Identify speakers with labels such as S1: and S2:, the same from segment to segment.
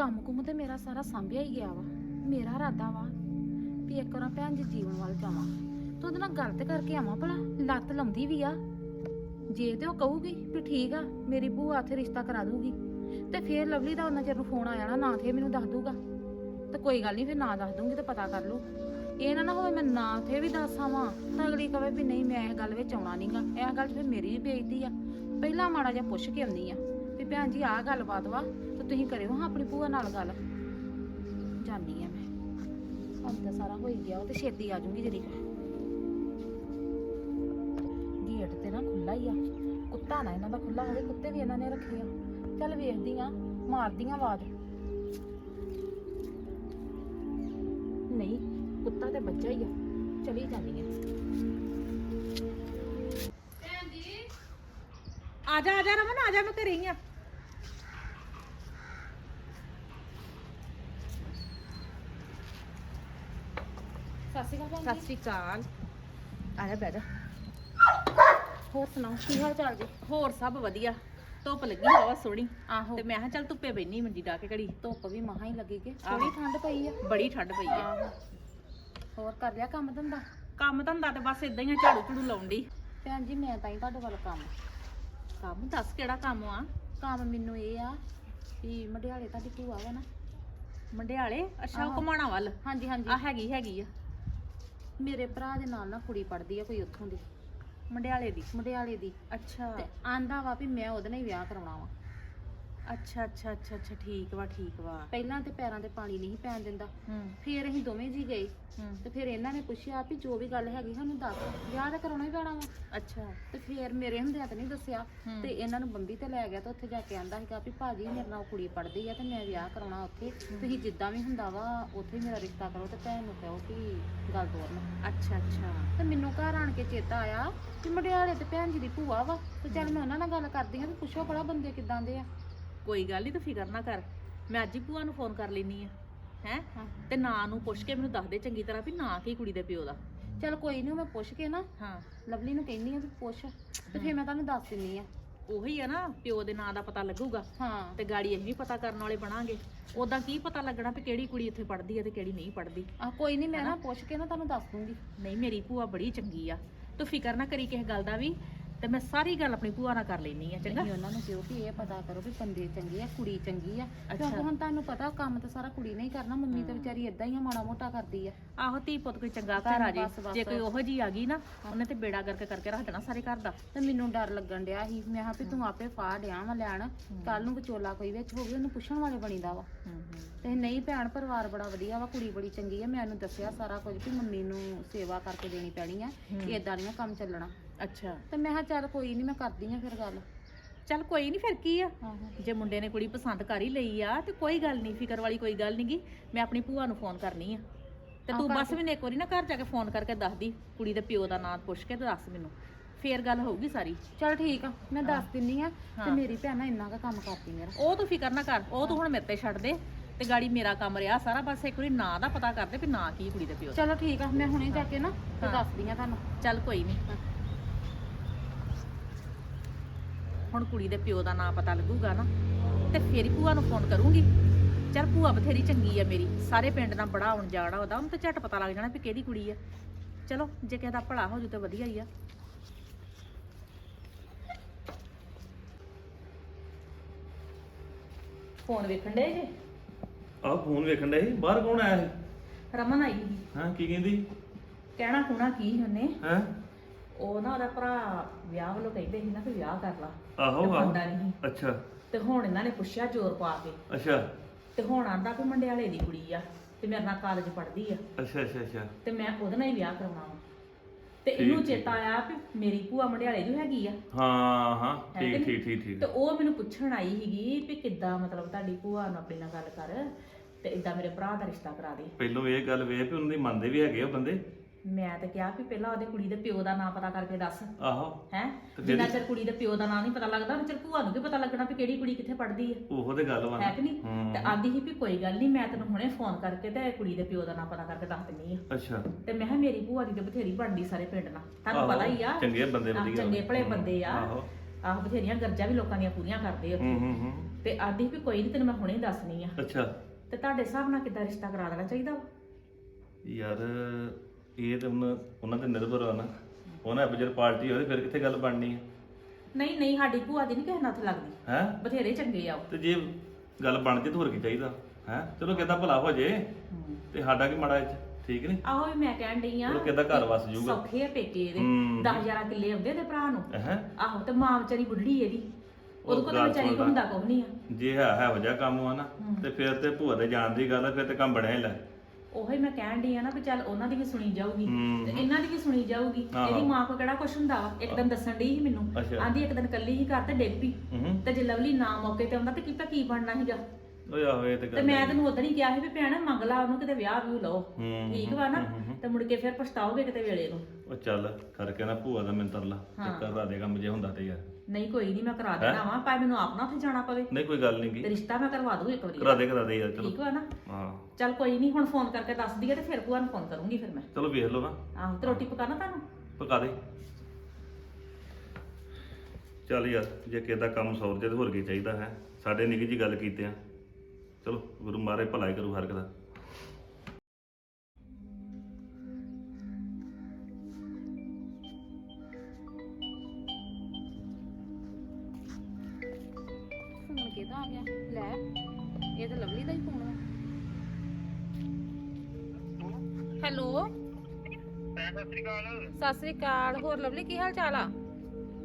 S1: ਕੰਮ ਕੁਮ ਤੇ ਮੇਰਾ ਸਾਰਾ ਸੰਭਿਆ ਹੀ ਗਿਆ ਵਾ। ਮੇਰਾ ਇਰਾਦਾ ਵਾ ਵੀ ਇੱਕ ਵਾਰ ਭੈਣ ਜੀ ਜੀਵਨ ਵੱਲ ਜਾਵਾਂ। ਤੂੰ ਉਹਦੇ ਨਾਲ ਗੱਲ ਤੇ ਕਰਕੇ ਆਵਾਂ ਭਲਾ, ਲੱਤ ਲਾਉਂਦੀ ਵੀ ਆ। ਜੇ ਤੇ ਉਹ ਕਹੂਗੀ ਵੀ ਠੀਕ ਆ, ਮੇਰੀ ਭੂਆ ਉੱਥੇ ਰਿਸ਼ਤਾ ਕਰਾ ਦੂਗੀ। ਤੇ ਫੇਰ ਲਵਲੀ ਦਾ ਉਹਨਾਂ ਚਿਰ ਨੂੰ ਫੋਨ ਆ ਜਾਣਾ, ਨਾ ਤੇ ਮੈਨੂੰ ਦੱਸ ਦੂਗਾ। ਤੇ ਕੋਈ ਗੱਲ ਨਹੀਂ ਫਿਰ ਨਾ ਦੱਸ ਦੂੰਗੀ ਤੇ ਪਤਾ ਕਰ ਲੂ ਇਹ ਨਾ ਨਾ ਹੋਵੇ ਮੈਂ ਨਾ ਤੇ ਵੀ ਦੱਸਾਂ ਵਾਂ ਤਾਂ ਅਗਲੀ ਕਵੇ ਵੀ ਨਹੀਂ, ਮੈਂ ਇਹ ਗੱਲ ਵਿੱਚ ਆਉਣਾ ਨਹੀਂਗਾ ਇਹ ਗੱਲ ਫਿਰ ਮੇਰੀ ਵੀ ਬੇਇੱਜ਼ਤੀ ਆ। ਪਹਿਲਾਂ ਮਾੜਾ ਜਿਹਾ ਪੁੱਛ ਕੇ ਆਉਂਦੀ ਆ ਵੀ ਭੈਣ ਜੀ ਆਹ ਗੱਲਬਾਤ ਵਾ ਤੁਸੀਂ ਕਰਿਓ, ਹਾਂ, ਆਪਣੀ ਭੂਆ ਨਾਲ ਗੱਲ। ਜਾਨੀ ਆ ਮੈਂ। ਹੁਣ ਤਾਂ ਸਾਰਾ ਹੋ ਗਿਆ, ਉਹ ਤੇ ਛੇਤੀ ਆ ਜੂਗੀ ਜਰੀ ਗੇਟ ਤੇ ਨਾ ਖੁੱਲਾ ਹੀ ਆ। ਕੁੱਤਾ ਨਾ ਇਹਨਾਂ ਦਾ ਖੁੱਲਾ ਹੋਵੇ, ਕੁੱਤੇ ਵੀ ਇਹਨਾਂ ਨੇ ਰੱਖੇ ਆ। ਚੱਲ ਵੇਖਦੀ ਆ, ਮਾਰਦੀ ਆ ਆਵਾਜ਼। ਨਹੀਂ, ਕੁੱਤਾ ਤੇ ਬੱਚਾ ਹੀ ਆ। ਚਲੀ ਜਾਂਦੀ ਆ।
S2: ਆ ਜਾ ਆ ਜਾ ਰਮਨ, ਆ ਜਾ, ਮੈਂ ਘਰੇ ਹੀ ਆ।
S1: ਸਤਿ ਸ਼੍ਰੀ ਅਕਾਲ।
S2: ਆ ਜਾ ਜਾ।
S1: ਹੋਰ ਸੁਣਾਓ? ਕੀ ਹਾਲ ਚਾਲ ਜੀ?
S2: ਹੋਰ ਸਭ ਵਧੀਆ। ਧੁੱਪ ਲੱਗੀ ਹਵਾ ਸੋਹਣੀ।
S1: ਆਹੋ।
S2: ਤੇ ਮੈਂ ਕਿਹਾ ਚੱਲ ਧੁੱਪੇ ਬੈਣੀ ਮੰਜੀ ਡਾ ਕੇ ਘੜੀ।
S1: ਧੁੱਪ ਵੀ ਮਹਾ ਹੀ ਲੱਗੇਗੀ। ਥੋੜੀ ਠੰਡ ਪਈ ਆ?
S2: ਬੜੀ ਠੰਡ ਪਈ ਆ।
S1: ਆਹੋ। ਹੋਰ ਕਰ ਲਿਆ ਕੰਮ ਧੰਦਾ?
S2: ਕੰਮ ਧੰਦਾ ਤੇ ਬਸ ਇਦਾਂ ਹੀ ਆ, ਝਾੜੂ ਝੂੜੂ ਲਾਉਣ ਦੀ
S1: ਭੈਣ ਜੀ ਮੈਂ ਤਾਂ ਹੀ ਤੁਹਾਡੇ ਵੱਲ ਕੰਮ।
S2: ਕੰਮ ਦੱਸ ਕਿਹੜਾ ਕੰਮ ਆ?
S1: ਕੰਮ ਮੈਨੂੰ ਇਹ ਆ ਵੀ ਮਢਿਆਲੇ ਤੁਹਾਡੀ ਭੂਆ ਵਾ ਨਾ।
S2: ਮੰਡਿਆਲੇ? ਅੱਛਾ ਉਹ
S1: ਆਹੋ।
S2: ਘਮਾਣਾ ਵੱਲ।
S1: ਹਾਂਜੀ
S2: ਆ
S1: ਹਾਂਜੀ
S2: ਹੈਗੀ ਹੈਗੀ ਆ।
S1: ਮੇਰੇ ਭਰਾ ਦੇ ਨਾਲ ਨਾ ਕੁੜੀ ਪੜਦੀ ਆ ਕੋਈ ਉੱਥੋਂ ਦੀ।
S2: ਮੰਡਿਆਲੇ ਦੀ
S1: ਮਢਿਆਲੇ ਦੀ।
S2: ਅੱਛਾ।
S1: ਤੇ ਆਂਦਾ ਵਾ ਵੀ ਮੈਂ ਉਹਦੇ ਨਾਲ ਹੀ ਵਿਆਹ ਕਰਾਉਣਾ ਵਾ।
S2: ਅੱਛਾ ਅੱਛਾ ਅੱਛਾ ਅੱਛਾ ਠੀਕ ਵਾ ਠੀਕ ਵਾ।
S1: ਪਹਿਲਾਂ ਤੇ ਪੈਰਾਂ ਤੇ ਪਾਣੀ ਨਹੀਂ ਪੈਣ ਦਿੰਦਾ।
S2: ਹੂੰ।
S1: ਫੇਰ ਅਸੀਂ ਦੋਵੇਂ ਜੀ ਗਏ।
S2: ਹੂੰ।
S1: ਤੇ ਫਿਰ ਇਹਨਾਂ ਨੇ ਪੁੱਛਿਆ ਵੀ ਜੋ ਵੀ ਗੱਲ ਹੈਗੀ ਸਾਨੂੰ ਦੱਸ। ਵਿਆਹ ਤਾਂ ਕਰਾਉਣਾ ਹੀ ਪੈਣਾ ਵਾ।
S2: ਅੱਛਾ।
S1: ਤੇ ਫਿਰ ਮੇਰੇ ਹੁੰਦਿਆਂ ਤਾਂ ਨਹੀਂ ਦੱਸਿਆ।
S2: ਹੂੰ।
S1: ਤੇ ਇਹਨਾਂ ਨੂੰ ਬੰਬੀ ਤੇ ਲੈ ਗਿਆ ਤੇ ਉੱਥੇ ਜਾ ਕੇ ਆਂਦਾ ਸੀਗਾ ਵੀ ਭਾਜੀ ਮੇਰੇ ਨਾਲ ਕੁੜੀ ਪੜਦੀ ਆ ਤੇ ਮੈਂ ਵਿਆਹ ਕਰਾਉਣਾ ਉੱਥੇ। ਤੁਸੀਂ ਜਿੱਦਾਂ ਵੀ ਹੁੰਦਾ ਵਾ ਉੱਥੇ ਹੀ ਮੇਰਾ ਰਿਸ਼ਤਾ ਕਰੋ ਤੇ ਭੈਣ ਨੂੰ ਕਹੋ ਕਿ ਗੱਲ ਤੋਰਨ।
S2: ਅੱਛਾ ਅੱਛਾ।
S1: ਤੇ ਮੈਨੂੰ ਘਰ ਆਣ ਕੇ ਚੇਤਾ ਆਇਆ ਕਿ ਮੜਿਆਲੇ ਤੇ ਭੈਣ ਜੀ ਦੀ ਭੂਆ ਵਾ। ਤੇ ਚੱਲ ਮੈਂ ਉਹਨਾਂ ਨਾਲ ਗੱਲ ਕਰਦੀ ਆ ਵੀ ਪੁੱਛੋ ਭਲਾ ਬੰਦੇ ਕਿੱਦਾਂ ਦੇ ਆ।
S2: ਕੋਈ ਗੱਲ ਨਹੀਂ ਤੂੰ ਫਿਕਰ ਨਾ ਕਰ। ਮੈਂ ਅੱਜ ਹੀ ਭੂਆ ਨੂੰ ਫੋਨ ਕਰ ਲੈਣੀ ਆ ਹੈ। ਤੇ ਨਾਂ ਨੂੰ ਪੁੱਛ ਕੇ ਮੈਨੂੰ ਦੱਸ ਦੇ ਚੰਗੀ ਤਰ੍ਹਾਂ ਵੀ ਨਾਂ ਕੀ ਕੁੜੀ ਦੇ ਪਿਓ ਦਾ।
S1: ਚੱਲ ਕੋਈ ਨਹੀਂ ਮੈਂ ਪੁੱਛ ਕੇ ਨਾ
S2: ਹਾਂ।
S1: ਲਵਲੀ ਨੂੰ ਕਹਿੰਦੀ ਆ ਵੀ ਪੁੱਛ ਤੇ ਫਿਰ ਮੈਂ ਤੁਹਾਨੂੰ ਦੱਸ ਦਿੰਨੀ ਆ
S2: ਉਹੀ ਆ ਨਾ ਪਿਓ ਦੇ ਨਾਂ ਦਾ ਪਤਾ ਲੱਗੂਗਾ।
S1: ਹਾਂ।
S2: ਤੇ ਗਾੜੀ ਅਸੀਂ ਵੀ ਪਤਾ ਕਰਨ ਵਾਲੇ ਬਣਾਂਗੇ। ਉਦਾਂ ਕੀ ਪਤਾ ਲੱਗਣਾ ਵੀ ਕਿਹੜੀ ਕੁੜੀ ਇੱਥੇ ਪੜ੍ਹਦੀ ਆ ਤੇ ਕਿਹੜੀ ਨਹੀਂ ਪੜ੍ਹਦੀ।
S1: ਆ ਕੋਈ ਨਹੀਂ ਮੈਂ ਨਾ ਪੁੱਛ ਕੇ ਨਾ ਤੁਹਾਨੂੰ ਦੱਸ ਦੂੰਗੀ।
S2: ਨਹੀਂ ਮੇਰੀ ਭੂਆ ਬੜੀ ਚੰਗੀ ਆ। ਤੂੰ ਫਿਕਰ ਨਾ ਕਰੀ ਕਿਸੇ ਗੱਲ ਦਾ ਵੀ। ਤੇ ਮੈਂ ਸਾਰੀ ਗੱਲ ਆਪਣੀ ਭੂਆ ਨਾਲ ਕਰ ਲੈਣੀ ਆ ਚੰਗਾ?
S1: ਉਹਨਾਂ ਨੂੰ ਕਿਹਾ ਕਿ ਇਹ ਪਤਾ ਕਰੋ ਵੀ ਬੰਦੇ ਚੰਗੇ ਆ ਕੁੜੀ ਚੰਗੀ ਆ। ਕਿਉਂਕਿ ਹੁਣ ਤੁਹਾਨੂੰ ਪਤਾ ਕੰਮ ਤਾਂ ਸਾਰਾ ਕੁੜੀ ਨੇ ਹੀ ਕਰਨਾ ਮੰਮੀ ਤੇ ਵਿਚਾਰੀ ਇਦਾਂ ਹੀ ਆ ਮਾੜਾ ਮੋਟਾ ਕਰਦੀ ਆ।
S2: ਆਹੋ ਧੀ ਪੁੱਤ ਕੋਈ ਚੰਗਾ ਘਰ ਆ ਜੇ।
S1: ਬਸ, ਬਸ।
S2: ਜੇ ਕੋਈ ਉਹੋ ਜੀ ਆ ਗਈ ਨਾ ਉਹਨੇ ਤੇ ਬੇੜਾ ਕਰਕੇ ਕਰਕੇ ਰੱਖ ਦੇਣਾ ਸਾਰੇ ਘਰ ਦਾ।
S1: ਤੇ ਮੈਨੂੰ ਡਰ ਲੱਗਣ ਡਿਆ ਸੀ। ਮੈਂ ਕਿਹਾ ਵੀ ਤੂੰ ਆਪੇ ਫਾਹ ਡਿਆ ਵਾ ਲੈਣ। ਕੱਲ ਨੂੰ ਵਿਚੋਲਾ ਕੋਈ ਵਿੱਚ ਹੋਵੇ ਉਹਨੂੰ ਪੁੱਛਣ ਵਾਲੇ ਬਣੀਦਾ ਵਾ। ਤੇ ਨਹੀਂ ਭੈਣ ਪਰਿਵਾਰ ਬੜਾ ਵਧੀਆ ਵਾ ਕੁੜੀ ਬੜੀ ਚੰਗੀ ਆ। ਮੈਂ ਉਹਨੂੰ ਦੱਸਿਆ ਸਾਰਾ ਕੁਝ ਵੀ ਮੰਮੀ ਨੂੰ ਸੇਵਾ ਕਰਕੇ ਦੇਣੀ ਪੈਣੀ ਆ
S2: ਹੂੰ।
S1: ਏਦਾਂ ਨਹੀਂ ਕੰਮ ਚੱਲਣਾ।
S2: ਅੱਛਾ।
S1: ਤੇ ਮੈਂ ਕਿਹਾ ਚੱਲ ਕੋਈ ਨਹੀਂ ਮੈਂ ਕਰਦੀ ਆ ਫਿਰ ਗੱਲ।
S2: ਚੱਲ ਕੋਈ ਨਹੀਂ ਫਿਰ ਕੀ ਆ?
S1: ਆਹੋ
S2: ਜੇ ਮੁੰਡੇ ਨੇ ਕੁੜੀ ਪਸੰਦ ਕਰ ਹੀ ਲਈ ਆ ਤੇ ਕੋਈ ਗੱਲ ਨਹੀਂ ਫਿਕਰ ਵਾਲੀ ਕੋਈ ਗੱਲ ਨਹੀਂਗੀ ਮੈਂ ਆਪਣੀ ਭੂਆ ਨੂੰ ਫੋਨ ਕਰਨੀ ਆ। ਤੇ ਤੂੰ ਬਸ ਮੈਨੂੰ ਇੱਕ ਵਾਰੀ ਨਾ ਘਰ ਜਾ ਕੇ ਫੋਨ ਕਰਕੇ ਦੱਸ ਦੀ ਕੁੜੀ ਦੇ ਪਿਓ ਦਾ ਨਾਂ ਪੁੱਛ ਕੇ ਤੇ ਦੱਸ ਮੈਨੂੰ। ਫੇਰ ਗੱਲ ਹੋਊਗੀ ਸਾਰੀ।
S1: ਚੱਲ ਠੀਕ ਆ ਮੈਂ ਦੱਸ ਦਿੰਨੀ ਆ ਤੇ
S2: ਹਾਂ।
S1: ਮੇਰੀ ਭੈਣ ਇੰਨਾ ਕੁ ਕੰਮ ਕਰਦੀ ਮੇਰਾ।
S2: ਉਹ ਤੂੰ ਫਿਕਰ ਨਾ ਕਰ ਉਹ ਤੂੰ ਹੁਣ ਮੇਰੇ ਤੇ ਛੱਡ ਦੇ ਤੇ ਗਾੜੀ ਮੇਰਾ ਕੰਮ ਰਿਹਾ ਸਾਰਾ ਬਸ ਇੱਕ ਵਾਰੀ ਨਾਂ ਦਾ ਪਤਾ ਕਰ ਦੇ ਵੀ ਨਾਂ ਕੀ ਕੁੜੀ ਦੇ ਪਿਓ ਦਾ।
S1: ਚਲੋ ਠੀਕ ਆ ਮੈਂ ਹੁਣੇ ਜਾ ਕੇ ਨਾ ਤੇ
S2: ਹਾਂ।
S1: ਦੱਸਦੀ ਆ ਤੁਹਾਨੂੰ।
S2: ਚੱਲ ਕੋਈ ਨਹੀਂ
S1: ਹਾਂ।
S2: ਹੁਣ ਕੁੜੀ ਦੇ ਪਿਓ ਦਾ ਨਾਂ ਪਤਾ ਲੱਗੂਗਾ ਨਾ ਤੇ ਫੇਰ ਹੀ ਭੂਆ ਨੂੰ ਫੋਨ ਕਰੂੰਗੀ। ਚੱਲ ਭੂਆ ਬਥੇਰੀ ਚੰਗੀ ਆ ਮੇਰੀ ਸਾਰੇ ਪਿੰਡ ਨਾਲ ਬੜਾ ਆਉਣ ਜਾਣਾ ਉਹਦਾ ਉਹਨੂੰ ਤਾਂ ਝਟ ਪਤਾ ਲੱਗ ਜਾਣਾ ਵੀ ਕਿਹਦੀ ਕੁੜੀ ਆ। ਚਲੋ ਜੇ ਕਿਸੇ ਦਾ ਭਲਾ ਹੋ ਜੂ ਤਾਂ ਵਧੀਆ ਹੀ ਆ। ਫੋਨ ਵੇਖਣ ਦੇ ਜੇ?
S3: ਆਹ ਫੋਨ ਵੇਖਣ ਡਿਆ ਸੀ ਬਾਹਰ ਕੌਣ ਆਇਆ ਸੀ?
S2: ਰਮਨ ਆਈ ਸੀ।
S3: ਹਾਂ ਕੀ ਕਹਿੰਦੀ?
S2: ਕਹਿਣਾ ਕੁਣਾ ਕੀ ਸੀ ਉਹਨੇ?
S3: ਹਾਂ?
S2: ਉਹ ਨਾ ਉਹਦਾ ਭਰਾ ਵਿਆਹ ਵੱਲੋਂ ਕਹਿੰਦੇ ਸੀ ਨਾ ਕਿ ਵਿਆਹ ਕਰ ਲਾ।
S3: ਆਹੋ
S2: ਤੇ
S3: ਆਹੋ।
S2: ਬੰਦਾ ਨਹੀਂ
S3: ਅੱਛਾ।
S2: ਤੇ ਹੁਣ ਇਹਨਾਂ ਨੇ ਪੁੱਛਿਆ ਜ਼ੋਰ ਪਾ ਕੇ।
S3: ਅੱਛਾ।
S2: ਤੇ ਹੁਣ ਆਂਦਾ ਕਿ ਮੰਡਿਆਲੇ ਦੀ ਕੁੜੀ ਆ ਤੇ ਮੇਰੇ ਨਾਲ ਕਾਲਜ ਪੜ੍ਹਦੀ ਆ।
S3: ਅੱਛਾ ਅੱਛਾ ਅੱਛਾ।
S2: ਤੇ ਮੈਂ ਉਹਦੇ ਨਾਲ ਹੀ ਵਿਆਹ ਕਰਾਉਣਾ ਵਾ ਤੇ ਇਹਨੂੰ
S3: ਠੀਕ।
S2: ਚੇਤਾ ਆਇਆ ਵੀ ਮੇਰੀ ਭੂਆ ਮੰਡਿਆਲੇ ਦੀ ਹੈਗੀ ਆ।
S3: ਹਾਂ ਹਾਂ। ਠੀਕ? ਠੀਕ ਠੀਕ ਠੀਕ।
S2: ਤੇ ਉਹ ਮੈਨੂੰ ਪੁੱਛਣ ਆਈ ਸੀਗੀ ਵੀ ਕਿੱਦਾਂ ਮਤਲਬ ਤੁਹਾਡੀ ਭੂਆ ਨਾਲ ਆਪਣੀ ਨਾਲ ਗੱਲ ਕਰ ਤੇ ਇਦਾਂ ਮੇਰੇ ਭਰਾ ਦਾ ਰਿਸ਼ਤਾ ਕਰਾ ਦੇ।
S3: ਪਹਿਲੋਂ ਇਹ ਗੱਲ ਵੇਖ ਵੀ ਉਹਨਾਂ ਦੀ ਮੰਨਦੇ ਵੀ ਹੈਗੇ ਉਹ ਬੰਦੇ।
S2: ਮੈਂ ਤੇ ਕਿਹਾ ਵੀ ਪਹਿਲਾਂ ਉਹਦੇ ਕੁੜੀ ਦੇ ਪਿਓ ਦਾ ਨਾਂ ਪਤਾ ਕਰਕੇ ਦੱਸ।
S3: ਆਹੋ।
S2: ਹੈ?
S3: ਤੇ
S2: ਜਿੰਨਾ ਚਿਰ ਕੁੜੀ ਦੇ ਪਿਓ ਦਾ ਨਾਂ ਨਹੀਂ ਪਤਾ ਲੱਗਦਾ ਉਹਨਾਂ ਚਿਰ ਭੂਆ ਨੂੰ ਕੀ ਪਤਾ ਲੱਗਣਾ ਵੀ ਕਿਹੜੀ ਕੁੜੀ ਕਿੱਥੇ ਪੜ੍ਹਦੀ ਹੈ
S3: ਉਹੋ ਤੇ ਗੱਲ ਵਾ ਨਾ।
S2: ਹੈ ਕਿ ਨਹੀਂ?
S3: ਹੂੰ।
S2: ਤੇ ਆਂਦੀ ਸੀ ਵੀ ਕੋਈ ਗੱਲ ਨਹੀਂ ਮੈਂ ਤੈਨੂੰ ਹੁਣੇ ਫੋਨ ਕਰਕੇ ਤੇ ਕੁੜੀ ਦੇ ਪਿਓ ਦਾ ਨਾਂ ਪਤਾ ਕਰਕੇ ਦੱਸ ਦਿੰਨੀ ਆ।
S3: ਅੱਛਾ।
S2: ਤੇ ਮੈਂ ਕਿਹਾ ਮੇਰੀ ਭੂਆ ਦੀ ਤੇ ਬਥੇਰੀ ਬਣਦੀ ਸਾਰੇ ਪਿੰਡ ਨਾਲ। ਤੁਹਾਨੂੰ
S3: ਆਹੋ,
S2: ਪਤਾ ਹੀ ਆ।
S3: ਚੰਗੇ ਬੰਦੇ
S2: ਆਹ,
S3: ਵਧੀਆ
S2: ਚੰਗੇ ਭਲੇ
S3: ਹੂੰ,
S2: ਬੰਦੇ ਆ।
S3: ਆਹੋ।
S2: ਆਹ ਬਥੇਰੀਆਂ ਗਰਜਾਂ ਵੀ ਲੋਕਾਂ ਦੀਆਂ ਪੂਰੀਆਂ ਕਰਦੇ
S3: ਹੂੰ
S2: ਉੱਥੇ।
S3: ਹੂੰ ਹੂੰ
S2: ਤੇ ਆਦੀ ਵੀ ਕੋਈ ਨਹੀਂ ਤੈਨੂੰ ਮੈਂ ਹੁਣੇ ਦੱਸਣੀ ਆ।
S3: ਅੱਛਾ।
S2: ਤੇ ਤੁਹਾਡੇ ਹਿਸਾਬ ਨਾਲ ਕਿੱਦਾਂ ਰਿਸ਼ਤਾ ਕਰਾ ਦੇਣਾ ਚਾਹੀਦਾ ਵਾ?
S3: ਯਾਰ ਇਹ ਤਾਂ ਉਹਨਾਂ ਉਹਨਾਂ ਤੇ ਨਿਰਭਰ ਆ ਨਾ। ਉਹਨਾਂ ਅਬਜਰ ਪਾਰਟੀ ਹੋਵੇ ਫਿਰ ਕਿੱਥੇ ਗੱਲ ਬਣਨੀ ਹੈ
S2: ਨਹੀਂ ਨਹੀਂ ਸਾਡੀ ਭੂਆ ਦੀ ਨਹੀਂ ਕਿਸੇ ਨਾਲ ਲੱਗਦੀ।
S3: ਹੈ?
S2: ਬਥੇਰੇ ਚੰਗੇ ਆ ਉਹ।
S3: ਤੇ ਜੇ ਗੱਲ ਬਣ ਜੇ ਤਾਂ ਹੋਰ ਕੀ ਚਾਹੀਦਾ? ਹੈ? ਚਲੋ ਕਿਦਾਂ ਭਲਾ ਹੋ ਜੇ। ਤੇ ਸਾਡਾ ਕੀ ਮਾੜਾ ਇਹ 'ਚ ਠੀਕ ਨਹੀਂ
S2: ਆਹੋ ਵੀ ਮੈਂ ਕਹਿਣ ਡਈ ਆ
S3: ਚਲੋ ਕਿੱਦਾਂ ਘਰ ਵਸ ਜਾਊਗਾ।
S2: ਸੌਖੇ ਆ ਪੇਕੇ ਇਹਦੇ
S3: ਹੂੰ।
S2: 10 11 ਕਿੱਲੇ ਆਉਂਦੇ ਤੇ ਭਰਾ ਨੂੰ।
S3: ਹੈ?
S2: ਆਹੋ ਤੇ ਮਾਂ ਵਿਚਾਰੀ ਬੁੱਢੀ ਇਹਦੀ। ਉਹਦੇ ਕੋਲ ਤਾਂ ਵਿਚਾਰੀ ਕੋਲ। ਹੁੰਦਾ ਕੁਝ ਨਹੀਂ ਆ।
S3: ਜੇ ਹੈ ਹੈ ਵਜਾ ਕੰਮ ਆ ਨਾ ਤੇ ਫਿਰ ਤੇ ਭੂਆ ਦੇ ਜਾਣ ਦੀ ਗੱਲ ਆ ਫਿਰ ਤੇ ਕੰਮ ਬਣਿਆ ਹੀ ਲੈ।
S2: ਉਹੀ ਮੈਂ ਕਹਿਣ ਡਈ ਆ ਨਾ ਵੀ ਚੱਲ ਉਹਨਾਂ ਦੀ ਵੀ ਸੁਣੀ ਜਾਊਗੀ। ਤੇ ਇਹਨਾਂ ਦੀ ਵੀ ਸੁਣੀ ਜਾਊਗੀ। ਇਹਦੀ ਮਾਂ ਕੋ ਕਿਹੜਾ ਕੁਛ ਹੁੰਦਾ ਵਾ? ਇੱਕ ਦਿਨ ਦੱਸਣ ਡਈ ਸੀ ਮੈਨੂੰ।
S3: ਅੱਛਾ।
S2: ਆਂਦੀ ਇੱਕ ਦਿਨ ਕੱਲੀ ਹੀ ਘਰ ਤੇ ਡਿੱਗ ਪਈ।
S3: ਹੂੰ।
S2: ਤੇ ਜੇ ਲਵਲੀ ਨਾ ਮੌਕੇ ਤੇ ਆਉਂਦਾ ਤੇ ਕਿਤਾ ਕੀ ਬਣਨਾ ਸੀਗਾ।
S3: ਓਏ ਆਹੋ ਇਹ ਤੇ
S2: ਤੇ
S3: ਗੱਲ
S2: ਮੈਂ ਤੈਨੂੰ ਉਦੋਂ ਹੀ ਕਿਹਾ ਸੀ ਵੀ ਭੈਣ ਮੰਗ ਲਾ ਉਹਨੂੰ ਕਿਤੇ ਵਿਆਹ ਵੀ ਲਓ।
S3: ਹੂੰ
S2: ਠੀਕ ਵਾ ਨਾ? ਤੇ ਮੁੜ ਕੇ ਫਿਰ ਪਛਤਾਓਗੇ ਕਿਤੇ ਵੇਲੇ ਨੂੰ।
S3: ਉਹ ਚੱਲ ਕਰਕੇ ਨਾ ਭੂਆ ਦਾ ਮਿੰਤਰ ਲਾ। ਤੇ ਕਰਵਾ ਦੇ ਕੰਮ ਜੇ ਹੁੰਦਾ ਤੇ ਯਾਰ।
S2: ਨਹੀਂ ਕੋਈ ਨਹੀਂ ਮੈਂ ਕਰਾ ਦੇਣਾ ਵਾ ਪਰ ਮੈਨੂੰ ਆਪ ਨਾ ਉੱਥੇ ਜਾਣਾ ਪਵੇ।
S3: ਨਹੀਂ ਕੋਈ ਗੱਲ ਨਹੀਂ
S2: ਤੇ
S3: ਗੀ
S2: ਰਿਸ਼ਤਾ ਮੈਂ ਕਰਵਾ ਦੂੰ ਇੱਕ ਵਾਰੀ।
S3: ਕਰਾ ਦੇ ਕਰਾ ਦੇ ਯਾਰ ਚਲੋ।
S2: ਠੀਕ ਵਾ ਨਾ?
S3: ਹਾਂ।
S2: ਚੱਲ ਕੋਈ ਨਹੀਂ ਹੁਣ ਫੋਨ ਕਰਕੇ ਦੱਸ ਦਈਏ ਤੇ ਫਿਰ ਭੂਆ ਨੂੰ ਫੋਨ ਕਰੂੰਗੀ ਫਿਰ ਮੈਂ।
S3: ਚਲੋ ਵੇਖ ਲਓ ਨਾ।
S2: ਆਹੋ ਤੇ ਰੋਟੀ ਪਕਾਣਾ ਤੁਹਾਨੂੰ?
S3: ਪਕਾ ਦੇ। ਚੱਲ ਯਾਰ ਜੇ ਕਿਸੇ ਦਾ ਕੰਮ ਸੌਰ ਜੇ ਤੇ ਹੋਰ ਕੀ ਚਾਹੀਦਾ ਹੈ? ਸਾਡੇ ਨਿੱਕੀ ਜੀ ਗੱਲ ਕੀਤੇ ਆ। ਚਲੋ ਗੁਰੂ ਮਹਾਰਾਜ ਭਲਾ ਹੀ ਕਰੂ ਹਰ ਇੱਕ ਦਾ।
S4: ਸ੍ਰੀ ਅਕਾਲ
S1: ਸਤਿ ਸ੍ਰੀ ਅਕਾਲ। ਹੋਰ ਲਵਲੀ ਕੀ ਹਾਲ ਚਾਲ ਆ?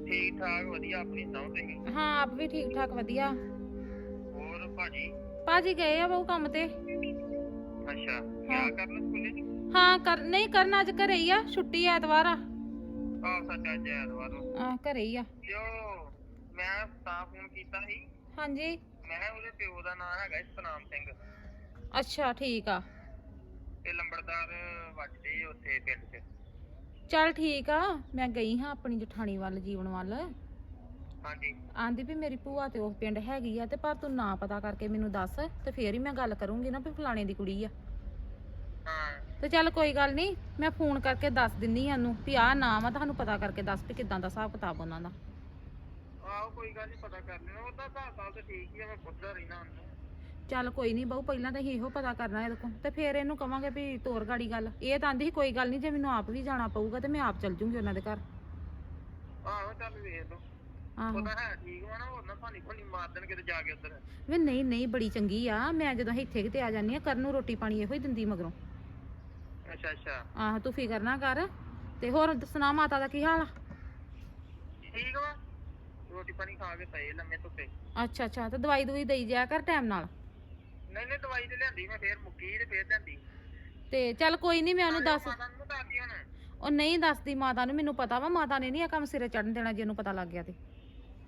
S4: ਠੀਕ ਠਾਕ ਵਧੀਆ। ਆਪਣੀ ਸੁਣਾਓ ਤੁਸੀਂ?
S1: ਹਾਂ ਆਪ ਵੀ ਠੀਕ ਠਾਕ ਵਧੀਆ।
S4: ਹੋਰ ਭਾਜੀ?
S1: ਭਾਜੀ ਗਏ ਆ ਬਹੁ ਕੰਮ ਤੇ।
S4: ਅੱਛਾ ਕਿਆ ਕਰਨ ਸਕੂਲੇ?
S1: ਹਾਂ ਕਰ ਨਹੀਂ ਕਰਨਾ ਅੱਜ ਘਰੇ ਹੀ ਆ ਛੁੱਟੀ ਐਤਵਾਰ ਆ।
S4: ਆਹ ਸੱਚ ਅੱਜ ਐਤਵਾਰ ਨੂੰ
S1: ਆ ਘਰੇ ਹੀ ਆ।
S4: ਜੋ ਮੈਂ ਤਾਂ ਫੋਨ ਕੀਤਾ ਸੀ।
S1: ਹਾਂਜੀ।
S4: ਮੈਂ ਕਿਹਾ ਉਹਦੇ ਪਿਓ ਦਾ ਨਾਮ ਹੈਗਾ ਸਤਨਾਮ ਸਿੰਘ।
S1: ਅੱਛਾ ਠੀਕ ਆ।
S4: ਤੇ ਲੰਬੜਦਾਰ ਵੱਜਦੇ ਉੱਥੇ ਪਿੰਡ 'ਚ।
S1: ਚੱਲ ਠੀਕ ਆ ਮੈਂ ਗਈ ਹਾਂ ਆਪਣੀ ਜਠਾਣੀ ਵੱਲ ਜੀਵਨ ਵੱਲ।
S4: ਹਾਂਜੀ।
S1: ਆਂਦੀ ਵੀ ਮੇਰੀ ਭੂਆ ਤੇ ਉਹ ਪਿੰਡ ਹੈਗੀ ਆ ਤੇ ਪਰ ਤੂੰ ਨਾਂ ਪਤਾ ਕਰਕੇ ਮੈਨੂੰ ਦੱਸ ਤੇ ਫੇਰ ਹੀ ਮੈਂ ਗੱਲ ਕਰੂੰਗੀ ਨਾ ਵੀ ਫਲਾਣੇ ਦੀ ਕੁੜੀ ਆ।
S4: ਹਾਂ।
S1: ਤੇ ਚੱਲ ਕੋਈ ਗੱਲ ਨਹੀਂ ਮੈਂ ਫੋਨ ਕਰਕੇ ਦੱਸ ਦਿੰਨੀ ਆ ਉਹਨੂੰ ਵੀ ਆਹ ਨਾਮ ਆ ਤੁਹਾਨੂੰ ਪਤਾ ਕਰਕੇ ਦੱਸ ਵੀ ਕਿਦਾਂ ਦਾ ਹਿਸਾਬ ਕਿਤਾਬ ਉਹਨਾਂ ਦਾ।
S4: ਆਹੋ ਕੋਈ ਗੱਲ ਨਹੀਂ ਪਤਾ ਕਰ ਲੈਣਾ ਉਹਦਾ ਤਾਂ ਸਾਲ ਤੇ ਠੀਕ ਹੀ ਆ ਮੈਂ ਪੁੱਛਦਾ ਰਹਿਣਾ ਉਹਨੂੰ।
S1: ਚੱਲ ਕੋਈ ਨਹੀਂ ਬਹੁ ਪਹਿਲਾਂ ਤਾਂ ਅਸੀਂ ਇਹੋ ਪਤਾ ਕਰਨਾ ਇਹਦੇ ਕੋਲ। ਤੇ ਫੇਰ ਇਹਨੂੰ ਕਵਾਂਗੇ ਵੀ ਤੋਰ ਗਾੜੀ ਗੱਲ। ਇਹ ਤਾਂ ਆਂਦੀ ਸੀ ਕੋਈ ਗੱਲ ਨਹੀਂ ਜੇ ਮੈਨੂੰ ਆਪ ਵੀ ਜਾਣਾ ਪਊਗਾ ਤੇ ਮੈਂ ਆਪ ਚੱਲ ਜੂੰਗੀ ਉਹਨਾਂ ਦੇ ਘਰ।
S4: ਆਹੋ ਚੱਲ ਵੇਖ ਲਓ।
S1: ਆਹੋ।
S4: ਉਹਦਾ ਹੈ ਠੀਕ ਵਾ ਨਾ ਹੋਰ ਨਾ ਭਾਨੀ ਭਾਨੀ ਮਾਰ ਦੇਣ ਕਿਤੇ ਜਾ ਕੇ ਉੱਧਰ।
S1: ਵੇ ਨਹੀਂ ਨਹੀਂ ਬੜੀ ਚੰਗੀ ਆ। ਮੈਂ ਜਦੋਂ ਇੱਥੇ ਕਿਤੇ ਆ ਜਾਂਦੀ ਆ ਕਰਨ ਨੂੰ ਰੋਟੀ ਪਾਣੀ ਇਹੋ ਹੀ ਦਿੰਦੀ ਮਗਰੋਂ।
S4: ਅੱਛਾ ਅੱਛਾ।
S1: ਆਹ ਤੂੰ ਫਿਕਰ ਨਾ ਕਰ। ਤੇ ਹੋਰ ਸੁਣਾ ਮਾਤਾ ਦਾ ਕੀ ਹਾਲ ਆ?
S4: ਠੀਕ ਵਾ। ਰੋਟੀ ਪਾਣੀ ਖਾ ਕੇ ਪਏ ਲੰਮੇ ਧੁੱਪੇ।
S1: ਅੱਛਾ ਅੱਛਾ। ਤੇ ਦਵਾਈ ਦਵਾਈ ਦੇਈ ਜਾਇਆ ਕਰ ਟਾਈਮ ਨਾਲ?
S4: ਨਹੀਂ ਨਹੀਂ ਦਵਾਈ ਤੇ ਲਿਆਂਦੀ ਮੈਂ ਫੇਰ ਮੁੱਕੀ ਤੇ ਫੇਰ ਲਿਆਂਦੀ।
S1: ਤੇ ਚੱਲ ਕੋਈ ਨਹੀਂ ਮੈਂ ਉਹਨੂੰ ਦੱਸ
S4: ਮਾਤਾ ਨੂੰ ਦੱਸਦੀ ਹੁਣ।
S1: ਉਹ ਨਹੀਂ ਦੱਸਦੀ ਮਾਤਾ ਨੂੰ ਮੈਨੂੰ ਪਤਾ ਵਾ ਮਾਤਾ ਨੇ ਨਹੀਂ ਇਹ ਕੰਮ ਸਿਰੇ ਚੜਨ ਦੇਣਾ ਜੇ ਉਹਨੂੰ ਪਤਾ ਲੱਗ ਗਿਆ ਤੇ।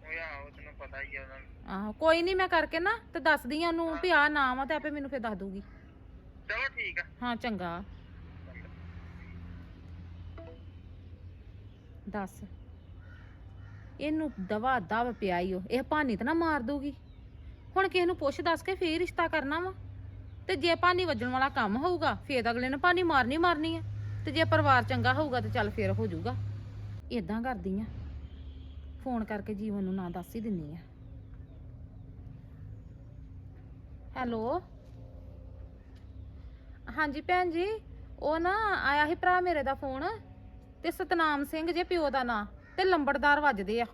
S4: ਉਹ ਆਹੋ ਤੈਨੂੰ ਪਤਾ ਹੀ ਆ ਉਹਨਾਂ ਨੂੰ।
S1: ਆਹੋ ਕੋਈ ਨਹੀਂ ਮੈਂ ਕਰਕੇ ਨਾ ਤੇ ਦੱਸਦੀ ਆ ਉਹਨੂੰ ਵੀ ਆਹ ਨਾਮ ਆ ਤੇ ਆਪੇ ਮੈਨੂੰ ਫੇਰ ਦੱਸ ਦੂਗੀ
S4: ਚਲੋ ਠੀਕ ਆ।
S1: ਹਾਂ ਚੰਗਾ। ਦੱਸ। ਇਹਨੂੰ ਦਵਾ ਦਵ ਪਿਆਈ ਓ ਇਹ ਭਾਨੀ ਤਾਂ ਨਾ ਮਾਰ ਦੂਗੀ ਹੁਣ ਕਿਸੇ ਨੂੰ ਪੁੱਛ ਦੱਸ ਕੇ ਫੇਰ ਰਿਸ਼ਤਾ ਕਰਨਾ ਵਾ। ਤੇ ਜੇ ਭਾਨੀ ਵੱਜਣ ਵਾਲਾ ਕੰਮ ਹੋਊਗਾ, ਫੇਰ ਅਗਲੇ ਨੇ ਭਾਨੀ ਮਾਰਨੀ ਮਾਰਨੀ ਹੈ ਤੇ ਜੇ ਪਰਿਵਾਰ ਚੰਗਾ ਹੋਊਗਾ ਤੇ ਚੱਲ ਫੇਰ ਹੋ ਜਾਊਗਾ। ਇਦਾਂ ਕਰਦੀ ਆ। ਫੋਨ ਕਰਕੇ ਜੀਵਨ ਨੂੰ ਨਾ ਦੱਸ ਹੀ ਦਿੰਨੀ ਆ। ਹੈਲੋ? ਹਾਂਜੀ ਭੈਣ ਜੀ, ਉਹ ਨਾ ਆਇਆ ਸੀ ਭਰਾ ਮੇਰੇ ਦਾ ਫੋਨ, ਤੇ ਸਤਨਾਮ ਸਿੰਘ ਜੇ ਪਿਓ ਦਾ ਨਾਂ, ਤੇ ਲੰਬੜਦਾਰ ਵੱਜਦੇ ਆ।